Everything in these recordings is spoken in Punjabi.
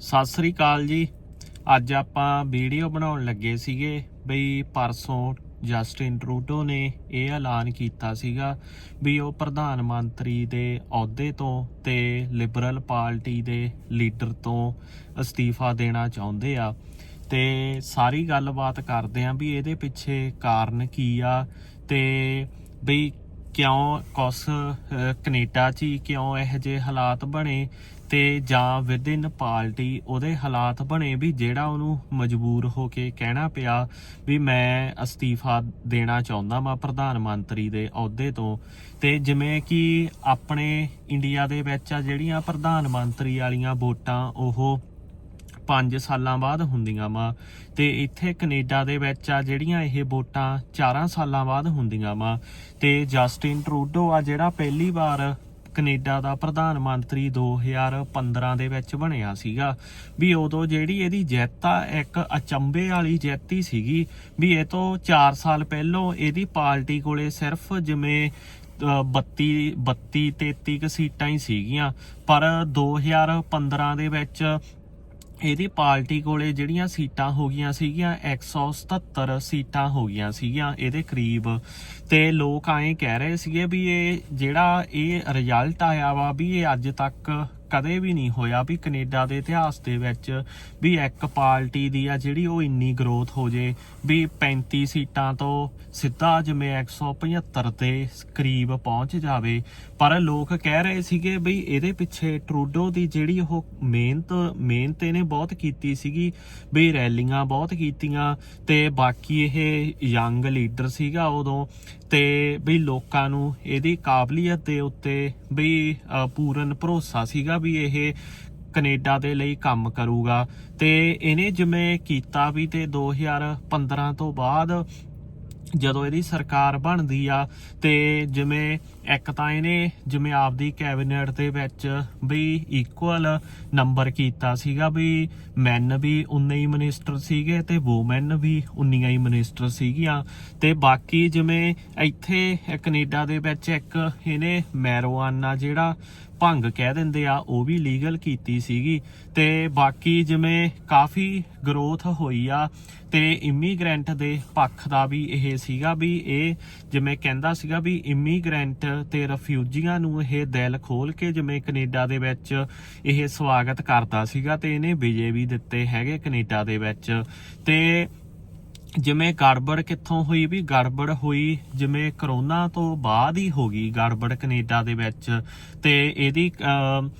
ਸਤਿ ਸ੍ਰੀ ਅਕਾਲ ਜੀ। ਅੱਜ ਆਪਾਂ ਵੀਡੀਓ ਬਣਾਉਣ ਲੱਗੇ ਸੀਗੇ ਬਈ ਪਰਸੋਂ ਜਸਟਿਨ ਟਰੂਡੋ ਨੇ ਇਹ ਐਲਾਨ ਕੀਤਾ ਸੀਗਾ ਵੀ ਉਹ ਪ੍ਰਧਾਨ ਮੰਤਰੀ ਦੇ ਅਹੁਦੇ ਤੋਂ ਤੇ ਲਿਬਰਲ ਪਾਰਟੀ ਦੇ ਲੀਡਰ ਤੋਂ ਅਸਤੀਫਾ ਦੇਣਾ ਚਾਹੁੰਦੇ ਆ। ਤੇ ਸਾਰੀ ਗੱਲਬਾਤ ਕਰਦੇ ਆਂ ਵੀ ਇਹਦੇ ਪਿੱਛੇ ਕਾਰਨ ਕੀ ਆ ਤੇ ਬਈ ਕਿਉਂ ਕੁਛ ਅਹ, ਕੈਨੇਡਾ 'ਚ ਹੀ ਕਿਉਂ ਇਹੋ ਜਿਹੇ ਹਾਲਾਤ ਬਣੇ ਤੇ ਜਾਂ ਵਿਦਿਨ ਪਾਰਟੀ ਉਹਦੇ ਹਾਲਾਤ ਬਣੇ ਵੀ ਜਿਹੜਾ ਉਹਨੂੰ ਮਜਬੂਰ ਹੋ ਕੇ ਕਹਿਣਾ ਪਿਆ ਵੀ ਮੈਂ ਅਸਤੀਫਾ ਦੇਣਾ ਚਾਹੁੰਦਾ ਮੈਂ ਪ੍ਰਧਾਨ ਮੰਤਰੀ ਦੇ ਅਹੁਦੇ ਤੋਂ ਤੇ ਜਿਵੇਂ ਕਿ ਆਪਣੇ ਇੰਡੀਆ ਦੇ ਵਿੱਚ ਆ ਜਿਹੜੀਆਂ ਪ੍ਰਧਾਨ ਮੰਤਰੀ ਵਾਲੀਆਂ ਵੋਟਾਂ ਉਹ 5 ਸਾਲਾਂ ਬਾਅਦ ਹੁੰਦੀਆਂ ਵਾ ਤੇ ਇੱਥੇ ਕੈਨੇਡਾ ਦੇ ਵਿੱਚ ਆ ਜਿਹੜੀਆਂ ਇਹ ਵੋਟਾਂ 4 ਸਾਲਾਂ ਬਾਅਦ ਹੁੰਦੀਆਂ ਵਾ ਤੇ ਜਸਟਿਨ ਟਰੂਡੋ ਆ ਜਿਹੜਾ ਪਹਿਲੀ ਵਾਰ ਕੈਨੇਡਾ ਦਾ ਪ੍ਰਧਾਨ ਮੰਤਰੀ 2015 ਦੇ ਵਿੱਚ ਬਣਿਆ ਸੀਗਾ ਵੀ ਉਦੋਂ ਜਿਹੜੀ ਇਹਦੀ ਜਿੱਤ ਆ ਇੱਕ ਅਚੰਬੇ ਵਾਲੀ ਜਿੱਤ ਹੀ ਸੀਗੀ ਵੀ ਇਹ ਤੋਂ 4 ਸਾਲ ਪਹਿਲਾਂ ਇਹਦੀ ਪਾਰਟੀ ਕੋਲੇ ਸਿਰਫ ਜਿਵੇਂ ਅ, 32 32 33 ਕੁ ਸੀਟਾਂ ਹੀ ਸੀਗੀਆਂ। ਪਰ 2015 ਦੇ ਵਿੱਚ ਇਹਦੀ ਪਾਰਟੀ ਕੋਲੇ ਜਿਹੜੀਆਂ ਸੀਟਾਂ ਹੋ ਗਈਆਂ ਸੀਗੀਆਂ 177 ਸੀਟਾਂ ਹੋ ਗਈਆਂ ਸੀਗੀਆਂ ਇਹਦੇ ਕਰੀਬ। ਤੇ ਲੋਕ ਐਂ ਕਹਿ ਰਹੇ ਸੀਗੇ ਵੀ ਇਹ ਜਿਹੜਾ ਇਹ ਰਿਜ਼ਲਟ ਆਇਆ ਵਾ ਵੀ ਇਹ ਅੱਜ ਤੱਕ ਕਦੇ ਵੀ ਨਹੀਂ ਹੋਇਆ ਵੀ ਕੈਨੇਡਾ ਦੇ ਇਤਿਹਾਸ ਦੇ ਵਿੱਚ ਵੀ ਇੱਕ ਪਾਰਟੀ ਦੀ ਆ ਜਿਹੜੀ ਉਹ ਇੰਨੀ ਗਰੋਥ ਹੋ ਜੇ ਵੀ 35 ਸੀਟਾਂ ਤੋਂ ਸਿੱਧਾ ਜਿਵੇਂ 175 ਦੇ ਕਰੀਬ ਪਹੁੰਚ ਜਾਵੇ। ਪਰ ਲੋਕ ਕਹਿ ਰਹੇ ਸੀਗੇ ਵੀ ਇਹਦੇ ਪਿੱਛੇ ਟਰੂਡੋ ਦੀ ਜਿਹੜੀ ਉਹ ਮਿਹਨਤ ਮਿਹਨਤ ਇਹਨੇ ਬਹੁਤ ਕੀਤੀ ਸੀਗੀ, ਵੀ ਰੈਲੀਆਂ ਬਹੁਤ ਕੀਤੀਆਂ ਤੇ ਬਾਕੀ ਇਹ ਯੰਗ ਲੀਡਰ ਸੀਗਾ ਉਦੋਂ ਤੇ ਵੀ ਲੋਕਾਂ ਨੂੰ ਇਹਦੀ ਕਾਬਲੀਅਤ ਦੇ ਉੱਤੇ ਵੀ ਪੂਰਨ ਭਰੋਸਾ ਸੀਗਾ ਵੀ ਇਹ ਕੈਨੇਡਾ ਦੇ ਲਈ ਕੰਮ ਕਰੂਗਾ। ਤੇ ਇਹਨੇ ਜਿਵੇਂ ਕੀਤਾ ਵੀ ਤੇ 2015 ਤੋਂ ਬਾਅਦ ਜਦੋਂ ਇਹਦੀ ਸਰਕਾਰ ਬਣਦੀ ਆ ਤੇ ਜਿਵੇਂ ਇੱਕ ਤਾਂ ਇਹਨੇ ਜਿਵੇਂ ਆਪਦੀ ਕੈਬਨਿਟ ਦੇ ਵਿੱਚ ਵੀ ਇਕੁਅਲ ਨੰਬਰ ਕੀਤਾ ਸੀਗਾ ਵੀ ਮੈਨ ਵੀ 19 ਮਿਨਿਸਟਰ ਸੀਗੇ ਤੇ ਵੂਮਨ ਵੀ 19 ਹੀ ਮਿਨਿਸਟਰ ਸੀਗੀਆਂ। ਤੇ ਬਾਕੀ ਜਿਵੇਂ ਇੱਥੇ ਕੈਨੇਡਾ ਦੇ ਵਿੱਚ ਇੱਕ ਇਹਨੇ ਮੈਰੋਆਨਾ ਜਿਹੜਾ ਭੰਗ ਕਹਿ ਦਿੰਦੇ ਆ, ਉਹ ਵੀ ਲੀਗਲ ਕੀਤੀ ਸੀਗੀ। ਤੇ ਬਾਕੀ ਜਿਵੇਂ ਕਾਫੀ ਗਰੋਥ ਹੋਈ ਆ ਤੇ ਇਮੀਗ੍ਰੈਂਟ ਦੇ ਪੱਖ ਦਾ ਵੀ ਇਹ ਸੀਗਾ ਵੀ ਇਹ ਜਿਵੇਂ ਕਹਿੰਦਾ ਸੀਗਾ ਵੀ ਇਮੀਗ੍ਰੈਂਟ ਤੇ ਰਫਿਊਜੀਆਂ ਨੂੰ ਇਹ ਦਿਲ ਖੋਲ ਕੇ ਜਿਵੇਂ ਕੈਨੇਡਾ ਦੇ ਵਿੱਚ ਇਹ ਸਵਾਗਤ ਕਰਦਾ ਸੀਗਾ ਤੇ ਇਹਨੇ ਵਿਜੇ ਵੀ ਦਿੱਤੇ ਹੈਗੇ ਕੈਨੇਡਾ ਦੇ ਵਿੱਚ। ਤੇ ਜਿਵੇਂ ਗੜਬੜ ਕਿੱਥੋਂ ਹੋਈ ਵੀ ਗੜਬੜ ਹੋਈ ਜਿਵੇਂ ਕਰੋਨਾ ਤੋਂ ਬਾਅਦ ਹੀ ਹੋ ਗਈ ਗੜਬੜ ਕੈਨੇਡਾ ਦੇ ਵਿੱਚ ਤੇ ਇਹਦੀ ਅਮ,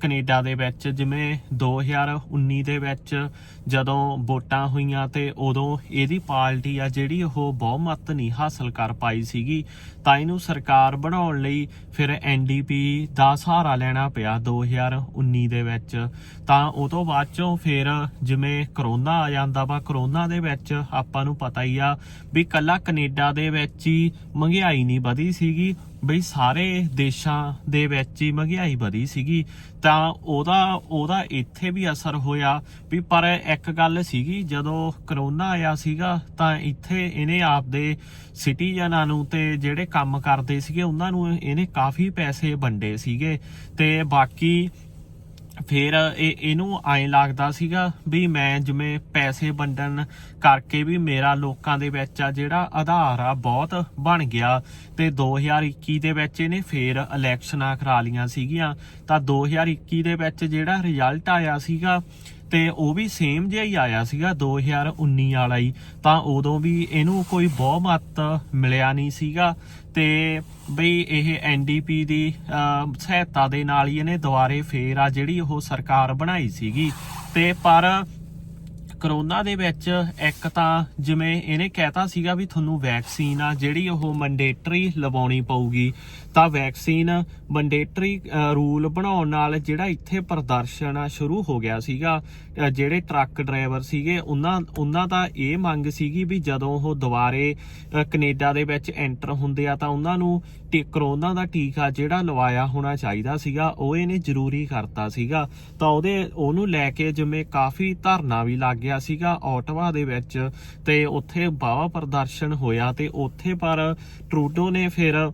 ਕੈਨੇਡਾ ਦੇ ਵਿੱਚ ਜਿਵੇਂ 2019 ਦੇ ਵਿੱਚ ਜਦੋਂ ਵੋਟਾਂ ਹੋਈਆਂ ਤੇ ਉਦੋਂ ਇਹਦੀ ਪਾਰਟੀ ਆ ਜਿਹੜੀ ਉਹ ਬਹੁਮਤ ਨਹੀਂ ਹਾਸਲ ਕਰ ਪਾਈ ਸੀਗੀ ਤਾਂ ਇਹਨੂੰ ਸਰਕਾਰ ਬਣਾਉਣ ਲਈ ਫਿਰ ਐਨਡੀਪੀ ਦਾ ਸਹਾਰਾ ਲੈਣਾ ਪਿਆ 2019 ਦੇ ਵਿੱਚ। ਤਾਂ ਉਹ ਤੋਂ ਬਾਅਦ ਚੋਂ ਫਿਰ ਜਿਵੇਂ ਕਰੋਨਾ ਆ ਜਾਂਦਾ ਵਾ ਕਰੋਨਾ ਦੇ ਵਿੱਚ ਆਪਾਂ ਨੂੰ ਪਤਾ ਹੀ ਆ ਵੀ ਕੱਲਾ ਕੈਨੇਡਾ ਦੇ ਵਿੱਚ ਹੀ ਮਹਿੰਗਾਈ ਨਹੀਂ ਵਧੀ ਸੀਗੀ, ਬਈ ਸਾਰੇ ਦੇਸ਼ਾਂ ਦੇ ਵਿੱਚ ਹੀ ਮਹਿੰਗਾਈ ਵਧੀ ਸੀਗੀ। ਤਾਂ ਉਹਦਾ ਉਹਦਾ ਇੱਥੇ ਵੀ ਅਸਰ ਹੋਇਆ ਵੀ ਪਰ ਇੱਕ ਗੱਲ ਸੀਗੀ, ਜਦੋਂ ਕਰੋਨਾ ਆਇਆ ਸੀਗਾ, ਤਾਂ ਇੱਥੇ ਇਹਨੇ ਆਪਦੇ ਸਿਟੀਜ਼ਨਾਂ ਨੂੰ ਤੇ ਜਿਹੜੇ ਕੰਮ ਕਰਦੇ ਸੀਗੇ, ਉਹਨਾਂ ਨੂੰ ਇਹਨੇ ਕਾਫੀ ਪੈਸੇ ਵੰਡੇ ਸੀਗੇ। ਤੇ ਬਾਕੀ ਫਿਰ ਇਹ, ਇਹਨੂੰ ਐਂ ਲੱਗਦਾ ਸੀਗਾ ਵੀ ਮੈਂ ਜਿਵੇਂ ਪੈਸੇ ਵੰਡਣ ਕਰਕੇ ਵੀ ਮੇਰਾ ਲੋਕਾਂ ਦੇ ਵਿੱਚ ਆ ਜਿਹੜਾ ਆਧਾਰ ਆ ਬਹੁਤ ਬਣ ਗਿਆ ਤੇ 2021 ਦੇ ਵਿੱਚ ਇਹਨੇ ਫੇਰ ਇਲੈਕਸ਼ਨਾਂ ਕਰਾ ਲੀਆਂ ਸੀਗੀਆਂ। ਤਾਂ 2021 ਦੇ ਵਿੱਚ ਜਿਹੜਾ ਰਿਜ਼ਲਟ ਆਇਆ ਸੀਗਾ ਤੇ ਉਹ ਵੀ ਸੇਮ ਜਿਹਾ ਹੀ ਆਇਆ ਸੀਗਾ 2019 ਵਾਲਾ ਹੀ। ਤਾਂ ਉਦੋਂ ਵੀ ਇਹਨੂੰ ਕੋਈ ਬਹੁਮਤ ਮਿਲਿਆ ਨਹੀਂ ਸੀਗਾ ਤੇ ਬਈ ਇਹ ਐਨਡੀਪੀ ਦੀ ਸਹਾਇਤਾ ਦੇ ਨਾਲ ਹੀ ਇਹਨੇ ਦੁਬਾਰੇ ਫੇਰ ਆ ਜਿਹੜੀ ਉਹ ਸਰਕਾਰ ਬਣਾਈ ਸੀਗੀ। ਤੇ ਪਰ ਕਰੋਨਾ ਦੇ ਵਿੱਚ ਇੱਕ ਤਾਂ ਜਿਵੇਂ ਇਹਨੇ ਕਹਿਤਾ ਸੀਗਾ ਵੀ ਤੁਹਾਨੂੰ ਵੈਕਸੀਨ ਆ ਜਿਹੜੀ ਉਹ ਮੰਡੇਟਰੀ ਲਵਾਉਣੀ ਪਊਗੀ ਤਾਂ ਵੈਕਸੀਨ ਮੰਡੇਟਰੀ ਰੂਲ ਬਣਾਉਣ ਨਾਲ ਜਿਹੜਾ ਇੱਥੇ ਪ੍ਰਦਰਸ਼ਨ ਆ ਸ਼ੁਰੂ ਹੋ ਗਿਆ ਸੀਗਾ ਜਿਹੜੇ ਟਰੱਕ ਡਰਾਈਵਰ ਸੀਗੇ ਉਹਨਾਂ ਉਹਨਾਂ ਦਾ ਇਹ ਮੰਗ ਸੀਗੀ ਵੀ ਜਦੋਂ ਉਹ ਦੁਬਾਰੇ ਅ, ਕੈਨੇਡਾ ਦੇ ਵਿੱਚ ਐਂਟਰ ਹੁੰਦੇ ਆ ਤਾਂ ਉਹਨਾਂ ਨੂੰ ਟੀ- ਕਰੋਨਾ ਦਾ ਟੀਕਾ ਜਿਹੜਾ ਲਵਾਇਆ ਹੋਣਾ ਚਾਹੀਦਾ ਸੀਗਾ ਉਹ ਇਹਨੇ ਜ਼ਰੂਰੀ ਕਰਤਾ ਸੀਗਾ। ਤਾਂ ਉਹਦੇ ਉਹਨੂੰ ਲੈ ਕੇ ਜਿਵੇਂ ਕਾਫੀ ਧਰਨਾ ਵੀ ਲੱਗ ਗਿਆ ਸੀਗਾ ਆਟਵਾ ਦੇ ਵਿੱਚ ਤੇ ਉੱਥੇ ਬਾਵਾ ਪ੍ਰਦਰਸ਼ਨ ਹੋਇਆ ਤੇ ਉੱਥੇ ਪਰ ਟਰੂਡੋ ਨੇ ਫਿਰ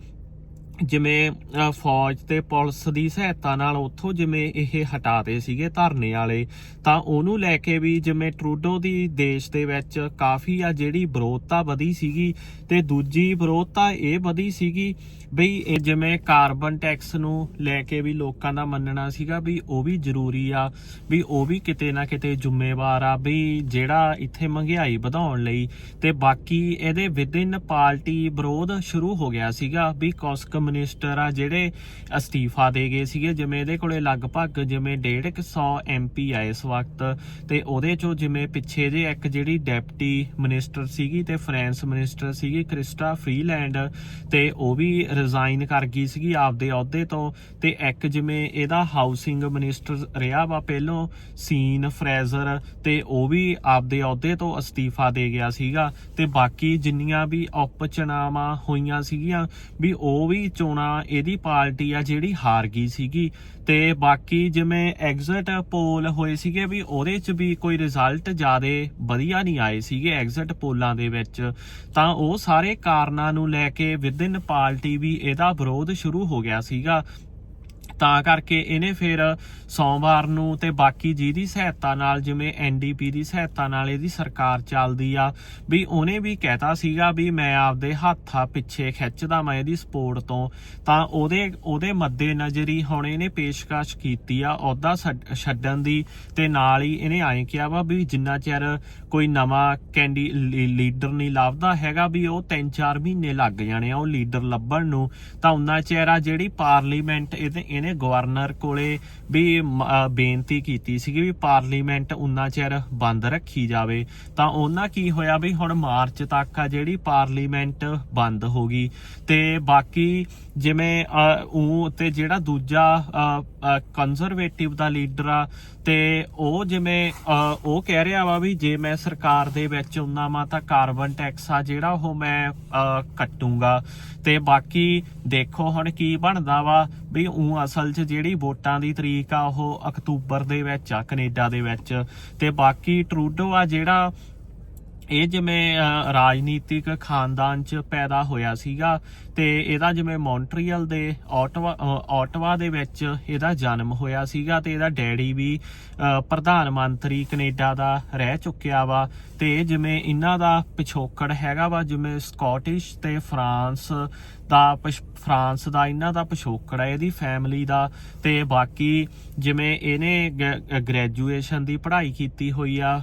ਜਿਵੇਂ ਫੌਜ ਤੇ ਪੁਲਿਸ ਦੀ ਸਹਾਇਤਾ ਨਾਲ ਉੱਥੋਂ ਜਿਵੇਂ ਇਹ ਹਟਾਤੇ ਸੀਗੇ ਧਰਨੇ ਵਾਲੇ, ਤਾਂ ਉਹਨੂੰ ਲੈ ਕੇ ਵੀ ਜਿਵੇਂ ਟਰੂਡੋ ਦੀ ਦੇਸ਼ ਦੇ ਵਿੱਚ ਕਾਫੀ ਆ ਜਿਹੜੀ ਵਿਰੋਧਤਾ ਵਧੀ ਸੀਗੀ ਤੇ ਦੂਜੀ ਵਿਰੋਧਤਾ ਇਹ ਵਧੀ ਸੀਗੀ ਬਈ ਜਿਵੇਂ ਕਾਰਬਨ ਟੈਕਸ ਨੂੰ ਲੈ ਕੇ ਵੀ ਲੋਕਾਂ ਦਾ ਮੰਨਣਾ ਸੀਗਾ ਵੀ ਉਹ ਵੀ ਜ਼ਰੂਰੀ ਆ ਵੀ ਉਹ ਵੀ ਕਿਤੇ ਨਾ ਕਿਤੇ ਜ਼ਿੰਮੇਵਾਰ ਆ ਵੀ ਜਿਹੜਾ ਇੱਥੇ ਮਹਿੰਗਾਈ ਵਧਾਉਣ ਲਈ ਤੇ ਬਾਕੀ ਇਹਦੇ ਵਿਦਿਨ ਪਾਰਟੀ ਵਿਰੋਧ ਸ਼ੁਰੂ ਹੋ ਗਿਆ ਸੀਗਾ ਵੀ ਕੌਸਕ ਕਮਿਊਨਿਸਟਰ ਆ, ਜਿਹੜੇ ਅਸਤੀਫਾ ਦੇ ਗਏ ਸੀਗੇ, ਜਿਵੇਂ ਇਹਦੇ ਕੋਲੇ ਲਗਭਗ ਜਿਵੇਂ 150 ਐਮਪੀ ਆ ਇਸ ਵਕਤ, ਤੇ ਉਹਦੇ ਚੋਂ ਜਿਵੇਂ ਪਿੱਛੇ ਜੇ ਇੱਕ ਜਿਹੜੀ ਡੈਪਟੀ ਮਿਨਿਸਟਰ ਸੀਗੀ ਤੇ ਫਾਈਨੈਂਸ ਮਿਨਿਸਟਰ ਸੀਗੀ ਕ੍ਰਿਸਟਾ ਫਰੀਲੈਂਡ ਤੇ ਉਹ ਵੀ ਰਿਜ਼ਾਈਨ ਕਰ ਗਈ ਸੀਗੀ ਆਪਦੇ ਅਹੁਦੇ ਤੋਂ, ਤੇ ਇੱਕ ਜਿਵੇਂ ਇਹਦਾ ਹਾਊਸਿੰਗ ਮਿਨਿਸਟਰ ਰਿਹਾ ਵਾ ਪਹਿਲੋਂ ਸੀਨ ਫਰੇਜ਼ਰ ਤੇ ਉਹ ਵੀ ਆਪਦੇ ਅਹੁਦੇ ਤੋਂ ਅਸਤੀਫਾ ਦੇ ਗਿਆ ਸੀਗਾ, ਤੇ ਬਾਕੀ ਜਿੰਨੀਆਂ ਵੀ ਉਪ ਹੋਈਆਂ ਸੀਗੀਆਂ, ਵੀ ਉਹ ਵੀ ਚੋਣਾਂ, ਇਹਦੀ ਪਾਰਟੀ ਆ ਜਿਹੜੀ ਹਾਰ ਗਈ ਸੀਗੀ। ਤੇ ਬਾਕੀ ਜਿਵੇਂ ਐਗਜ਼ਿਟ ਪੋਲ ਹੋਏ ਸੀਗੇ ਵੀ ਉਹਦੇ ਚ ਵੀ ਕੋਈ ਰਿਜ਼ਲਟ ਜ਼ਿਆਦਾ ਵਧੀਆ ਨਹੀਂ ਆਏ ਸੀਗੇ ਐਗਜ਼ਿਟ ਪੋਲਾਂ ਦੇ ਵਿੱਚ, ਤਾਂ ਉਹ ਸਾਰੇ ਕਾਰਨਾਂ ਨੂੰ ਲੈ ਕੇ ਵਿਦਿਨ ਪਾਰਟੀ ਵੀ ਇਹਦਾ ਵਿਰੋਧ ਸ਼ੁਰੂ ਹੋ ਗਿਆ ਸੀਗਾ। ਤਾਂ ਕਰਕੇ ਇਹਨੇ ਫਿਰ ਸੋਮਵਾਰ ਨੂੰ ਤੇ ਬਾਕੀ ਜਿਹਦੀ ਸਹਾਇਤਾ ਨਾਲ, ਜਿਵੇਂ ਐਨਡੀਪੀ ਦੀ ਸਹਾਇਤਾ ਨਾਲ ਇਹਦੀ ਸਰਕਾਰ ਚੱਲਦੀ ਆ, ਵੀ ਉਹਨੇ ਵੀ ਕਹਿਤਾ ਸੀਗਾ ਵੀ ਮੈਂ ਆਪਦੇ ਹੱਥਾਂ ਪਿੱਛੇ ਖਿੱਚਦਾ ਮੈਂ ਇਹਦੀ ਸਪੋਰਟ ਤੋਂ। ਤਾਂ ਉਹਦੇ ਉਹਦੇ ਮੱਦੇ ਨਜ਼ਰੀ ਹੁਣ ਇਹਨੇ ਪੇਸ਼ਕਸ਼ ਕੀਤੀ ਆ ਅਹੁਦਾ ਛੱਡ- ਛੱਡਣ ਦੀ ਤੇ ਨਾਲ ਹੀ ਇਹਨੇ ਐਂ ਕਿਹਾ ਵਾ ਵੀ ਜਿੰਨਾ ਚਿਰ ਕੋਈ ਨਵਾਂ ਕੈਂਡੀ, ਲੀ- ਲੀਡਰ ਨਹੀਂ ਲੱਭਦਾ ਹੈਗਾ ਵੀ ਉਹ 3-4 ਮਹੀਨੇ ਲੱਗ ਜਾਣੇ ਆ ਉਹ ਲੀਡਰ ਲੱਭਣ ਨੂੰ, ਤਾਂ ਉਹਨਾਂ ਚਿਰ ਆ ਜਿਹੜੀ ਪਾਰਲੀਮੈਂਟ ਇਹਦੇ, ਇਹਨੇ ਗਵਰਨਰ ਕੋਲੇ ਵੀ ਬੇਨਤੀ ਕੀਤੀ ਸੀਗੀ ਵੀ ਪਾਰਲੀਮੈਂਟ ਉਨਾ ਚਿਰ ਬੰਦ ਰੱਖੀ ਜਾਵੇ। ਤਾਂ ਉਹਨਾਂ ਕੀ ਹੋਇਆ ਵੀ ਹੁਣ ਮਾਰਚ ਤੱਕ ਆ ਜਿਹੜੀ ਪਾਰਲੀਮੈਂਟ ਬੰਦ ਹੋ ਗਈ। ਤੇ ਬਾਕੀ ਜਿਵੇਂ ਅਹ, ਉਹ ਤੇ ਜਿਹੜਾ ਦੂਜਾ ਕੰਜ਼ਰਵੇਟਿਵ ਦਾ ਲੀਡਰ ਆ ਤੇ ਉਹ ਜਿਵੇਂ ਉਹ ਕਹਿ ਰਿਹਾ ਵਾ ਵੀ ਜੇ ਮੈਂ ਸਰਕਾਰ ਦੇ ਵਿੱਚ ਹੁੰਨਾ ਮਾ ਤਾਂ ਕਾਰਬਨ ਟੈਕਸ ਆ ਜਿਹੜਾ ਉਹ ਮੈਂ ਕੱਟੂਗਾ। ਤੇ ਬਾਕੀ ਦੇਖੋ ਹੁਣ ਕੀ ਬਣਦਾ ਵਾ ਵੀ ਉਹ ਅਸਲ 'ਚ ਜਿਹੜੀ ਵੋਟਾਂ ਦੀ ਤਰੀਕ ਆ ਉਹ ਅਕਤੂਬਰ ਦੇ ਵਿੱਚ ਆ, ਕੈਨੇਡਾ ਦੇ ਵਿੱਚ। ਤੇ ਬਾਕੀ ਟਰੂਡੋ ਆ ਜਿਹੜਾ ਇਹ ਜਿਵੇਂ ਰਾਜਨੀਤਿਕ ਖਾਨਦਾਨ ਚ ਪੈਦਾ ਹੋਇਆ ਸੀਗਾ ਤੇ ਇਹਦਾ ਜਿਵੇਂ ਮੌਂਟਰੀਅਲ ਦੇ ਆਟਵਾ ਅਹ, ਆਟਵਾ ਦੇ ਵਿੱਚ ਇਹਦਾ ਜਨਮ ਹੋਇਆ ਸੀਗਾ ਤੇ ਇਹਦਾ ਡੈਡੀ ਵੀ ਪ੍ਰਧਾਨ ਮੰਤਰੀ ਕੈਨੇਡਾ ਦਾ ਰਹਿ ਚੁੱਕਿਆ ਵਾ ਤੇ ਇਹ ਜਿਵੇਂ ਇਹਨਾਂ ਦਾ ਪਿਛੋਕੜ ਹੈਗਾ ਵਾ ਜਿਵੇਂ ਸਕਾਟਿਸ਼ ਤੇ ਫਰਾਂਸ ਦਾ ਪਿਛ- ਫਰਾਂਸ ਦਾ ਇਹਨਾਂ ਦਾ ਪਿਛੋਕੜ ਹੈ ਇਹਦੀ ਫੈਮਿਲੀ ਦਾ ਤੇ ਬਾਕੀ ਜਿਵੇਂ ਇਹਨੇ ਗ੍ਰੈਜੂਏਸ਼ਨ ਦੀ ਪੜ੍ਹਾਈ ਕੀਤੀ ਹੋਈ ਆ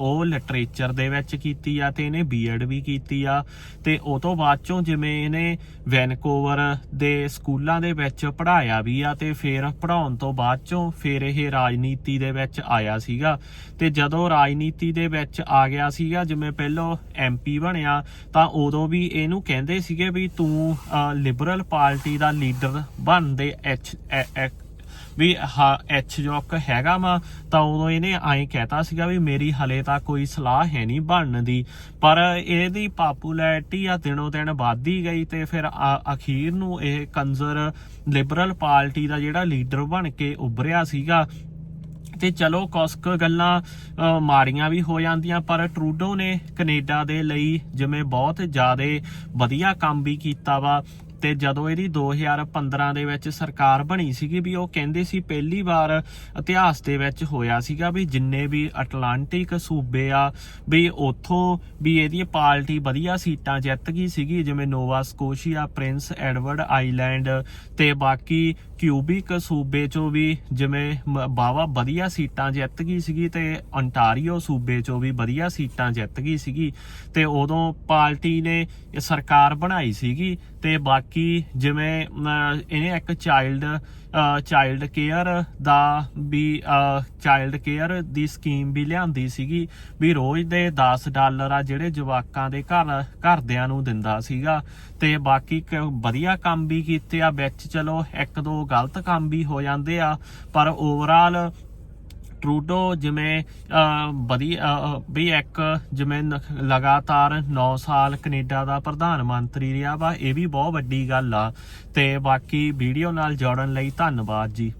ਉਹ ਲਿਟਰੇਚਰ ਦੇ ਵਿੱਚ ਕੀਤੀ ਆ ਤੇ ਇਹਨੇ ਬੀਐਡ ਵੀ ਕੀਤੀ ਆ। ਤੇ ਉਹ ਤੋਂ ਬਾਅਦ ਚੋਂ ਜਿਵੇਂ ਇਹਨੇ ਵੈਨਕੂਵਰ ਦੇ ਸਕੂਲਾਂ ਦੇ ਵਿੱਚ ਪੜ੍ਹਾਇਆ ਵੀ ਆ ਤੇ ਫਿਰ ਪੜ੍ਹਾਉਣ ਤੋਂ ਬਾਅਦ ਚੋਂ ਫਿਰ ਇਹ ਰਾਜਨੀਤੀ ਦੇ ਵਿੱਚ ਆਇਆ ਸੀਗਾ। ਤੇ ਜਦੋਂ ਰਾਜਨੀਤੀ ਦੇ ਵਿੱਚ ਆ ਗਿਆ ਸੀਗਾ, ਜਿਵੇਂ ਪਹਿਲਾਂ ਐਮਪੀ ਬਣਿਆ, ਤਾਂ ਉਦੋਂ ਵੀ ਇਹਨੂੰ ਕਹਿੰਦੇ ਸੀਗੇ ਵੀ ਤੂੰ ਲਿਬਰਲ ਪਾਰਟੀ ਦਾ ਲੀਡਰ ਬਣ ਦੇ ਐਚ ਵੀ ਹਾਂ ਐਚ ਜੋਕ ਹੈਗਾ ਵਾ ਤਾਂ ਉਦੋਂ ਇਹਨੇ ਐਂ ਕਹਿਤਾ ਸੀਗਾ ਵੀ ਮੇਰੀ ਹਲੇ ਤਾਂ ਕੋਈ ਸਲਾਹ ਹੈ ਨਹੀਂ ਬਣਨ ਦੀ। ਪਰ ਇਹਦੀ ਪਪੂਲੈਰਿਟੀ ਆ ਦਿਨੋਂ ਦਿਨ ਵੱਧਦੀ ਗਈ ਤੇ ਫਿਰ ਅਖੀਰ ਨੂੰ ਇਹ ਕੰਜ਼ਰ ਲਿਬਰਲ ਪਾਰਟੀ ਦਾ ਜਿਹੜਾ ਲੀਡਰ ਬਣ ਕੇ ਉੱਭਰਿਆ ਸੀਗਾ। ਤੇ ਚਲੋ ਕੁਛ ਗੱਲਾਂ ਅ, ਮਾੜੀਆਂ ਵੀ ਹੋ ਜਾਂਦੀਆਂ ਪਰ ਟਰੂਡੋ ਨੇ ਕੈਨੇਡਾ ਦੇ ਲਈ ਜਿਵੇਂ ਬਹੁਤ ਜ਼ਿਆਦਾ ਵਧੀਆ ਕੰਮ ਵੀ ਕੀਤਾ ਵਾ। ਤੇ ਜਦੋਂ ਇਹਦੀ 2015 ਦੇ ਵਿੱਚ ਸਰਕਾਰ ਬਣੀ ਸੀਗੀ ਵੀ ਉਹ ਕਹਿੰਦੇ ਸੀ ਪਹਿਲੀ ਵਾਰ ਇਤਿਹਾਸ ਦੇ ਵਿੱਚ ਹੋਇਆ ਸੀਗਾ ਵੀ ਜਿੰਨੇ ਵੀ ਅਟਲਾਂਟਿਕ ਸੂਬੇ ਆ, ਵੀ ਉੱਥੋਂ ਵੀ ਇਹਦੀ ਪਾਰਟੀ ਵਧੀਆ ਸੀਟਾਂ ਜਿੱਤ ਗਈ ਸੀਗੀ, ਜਿਵੇਂ Nova Scotia, Prince Edward Island ਤੇ ਬਾਕੀ ਕਿਊਬਿਕ ਸੂਬੇ ਚੋਂ ਵੀ ਜਿਵੇਂ ਬਾਵਾ ਵਧੀਆ ਸੀਟਾਂ ਜਿੱਤ ਗਈ ਸੀਗੀ ਤੇ ਅੰਟਾਰੀਓ ਸੂਬੇ ਚੋਂ ਵੀ ਵਧੀਆ ਸੀਟਾਂ ਜਿੱਤ ਗਈ ਸੀਗੀ ਤੇ ਉਦੋਂ ਪਾਰਟੀ ਨੇ ਸਰਕਾਰ ਬਣਾਈ ਸੀਗੀ ਤੇ ਬਾਕੀ ਜਿਵੇਂ ਇਹਨੇ ਇੱਕ ਚਾਈਲਡ ਚਾਈਲਡ ਕੇਅਰ ਦਾ ਵੀ ਚਾਈਲਡ ਕੇਅਰ ਦੀ ਸਕੀਮ ਵੀ ਲਿਆਂਦੀ ਸੀਗੀ ਵੀ ਰੋਜ਼ ਦੇ 10 ਡਾਲਰ ਆ ਜਿਹੜੇ ਜਵਾਕਾਂ ਦੇ ਘਰ, ਘਰਦਿਆਂ ਨੂੰ ਦਿੰਦਾ ਸੀਗਾ। ਤੇ ਬਾਕੀ ਕ- ਵਧੀਆ ਕੰਮ ਵੀ ਕੀਤੇ ਆ, ਵਿੱਚ ਚਲੋ ਇੱਕ ਦੋ ਗਲਤ ਕੰਮ ਵੀ ਹੋ ਜਾਂਦੇ ਆ, ਪਰ ਓਵਰਆਲ ਟਰੂਡੋ ਜਿਵੇਂ ਵਧੀਆ ਵੀ ਇੱਕ ਜਿਵੇਂ ਲਗਾਤਾਰ 9 ਸਾਲ ਕੈਨੇਡਾ ਦਾ ਪ੍ਰਧਾਨ ਮੰਤਰੀ ਰਿਹਾ ਵਾ, ਇਹ ਵੀ ਬਹੁਤ ਵੱਡੀ ਗੱਲ ਆ। ਤੇ ਬਾਕੀ ਵੀਡੀਓ ਨਾਲ ਜੋੜਨ ਲਈ ਧੰਨਵਾਦ ਜੀ।